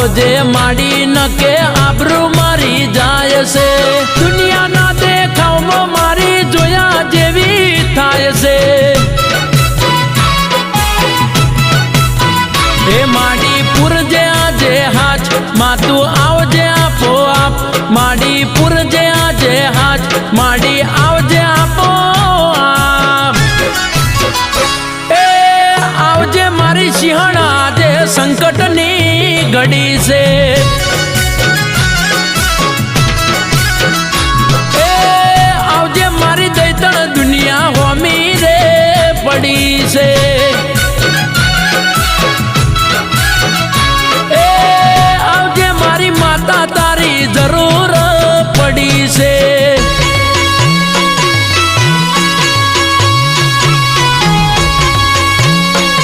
આવજે માડી નકે આબરૂ મારી જાય છે. દુનિયાના દેખાવમાં મારી જોયા જેવી થાય છે. હે માડી પુરજે આજે હાચ, માતું આવજે આપો આપ માડી પુરજે આજે હાચ, માડી આવજે આપો આપ એ આવજે મારી સિંહણ આજે સંકટની ઘડી છે. આવજે મારી દૈતણ દુનિયા હોમી રે પડી છે. આવજે મારી માતા